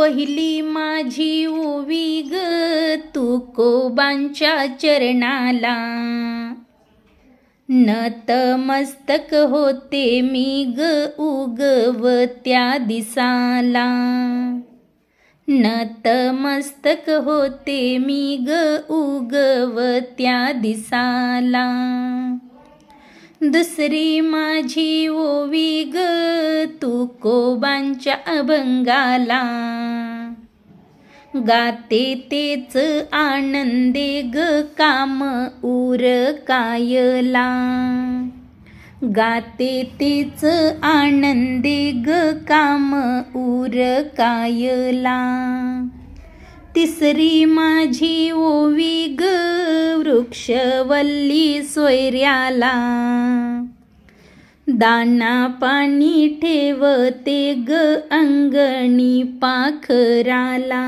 पहिली माझी ओवी ग तुकोबांच्या चरणाला. नतमस्तक होते मी ग उगवत्या दिसाला. नतमस्तक होते मी ग उगवत्या दिसाला. दुसरी माझी ओवी ग तुकोबांच्या अभंगाला. गाते तेच आनंदे ग काम उर कायला. गाते तेच आनंदे ग काम उर कायला. तिसरी माझी ओवी ग वृक्षवल्ली सोयऱ्याला. दाना पाणी ठेवते ग अंगणी पाखराला.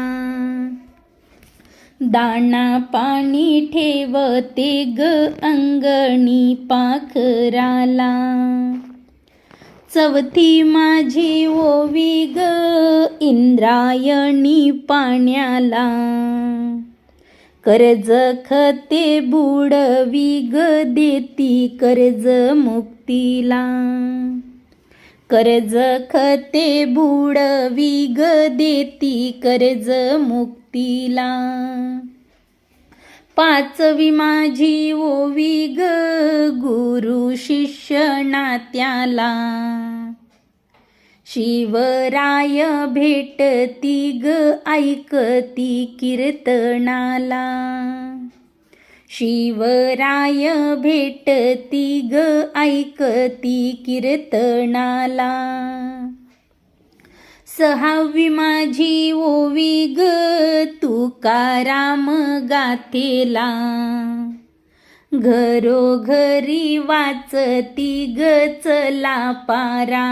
दाना पाणी ठेवते ग अंगणी पाखराला. चौथी माझी ओवी ग इंद्रायणी पाण्याला. कर्ज खते बुडवी ग देती कर्ज मुक्तीला. कर्ज खते बुडवी ग देती कर्ज मुक्तीला. पाचवी माझी ओवी ग गुरु शिष्य नात्याला. शिवराय भेटती ग ऐकती कीर्तनाला. शिवराय भेटती ग ऐकती कीर्तनाला. सहावी माझी ओवी ग तुकाराम गाथेला. घरोघरी वाचती ग चला पारायणाला.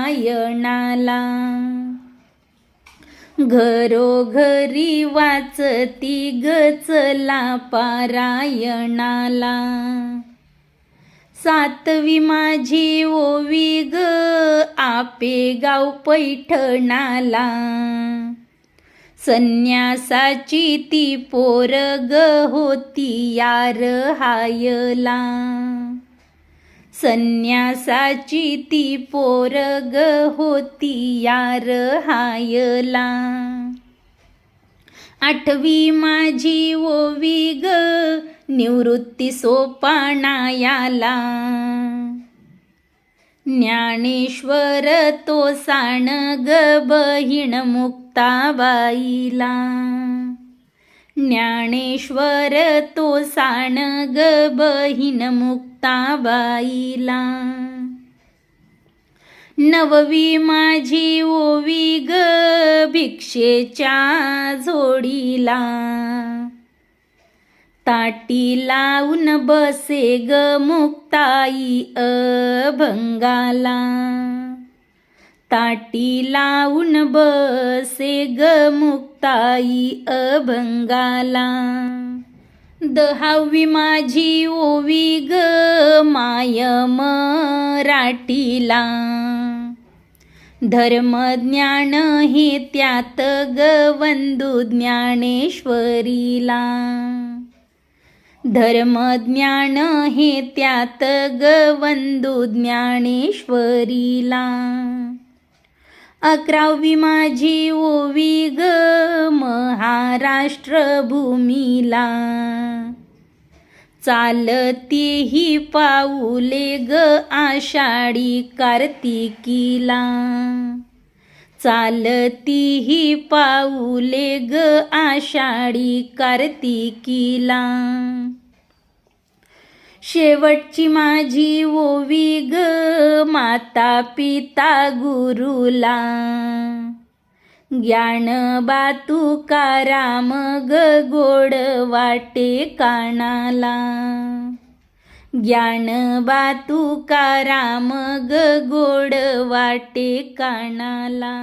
घरोघरी वाचती ग चला पारायणाला. सातवी माझी ओवी ग आपेगाव पैठणाला. संन्यासाची ती पोरग होती यार हायला. संन्यासाची ती पोरग होती यार हायला. आठवी माझी ओवी ग निवृत्ती सोपानायाला ज्ञानेश्वर तो साण ग बहीण मुक्ताबाईला ज्ञानेश्वर तो साण ग बहीण मुक्ताबाईला नववी माझी ओवी ग भिक्षेच्या जोडीला. ताटी लावून बसे ग मुक्ताई अभंगाला. ताटी लावून बसे ग मुक्ताई अभंगाला. दहावी माझी ओवी ग माय मराठीला. धर्मज्ञान हे त्यात ग वंदू ज्ञानेश्वरीला. धर्म ज्ञान हे त्यात ग वंदू ज्ञानेश्वरीला. अकरावी माझी ओवी ग महाराष्ट्र भूमीला चालतेही पाऊले ग आषाढी कार्तिकीला. चालतीही पाऊले ग आषाढी कार्तिकीला. शेवटची माझी ओवी ग माता पिता गुरुला. ज्ञान तुकाराम ग गोड वाटे कानाला. ज्ञान तुकाराम ग गोड वाटे कानाला.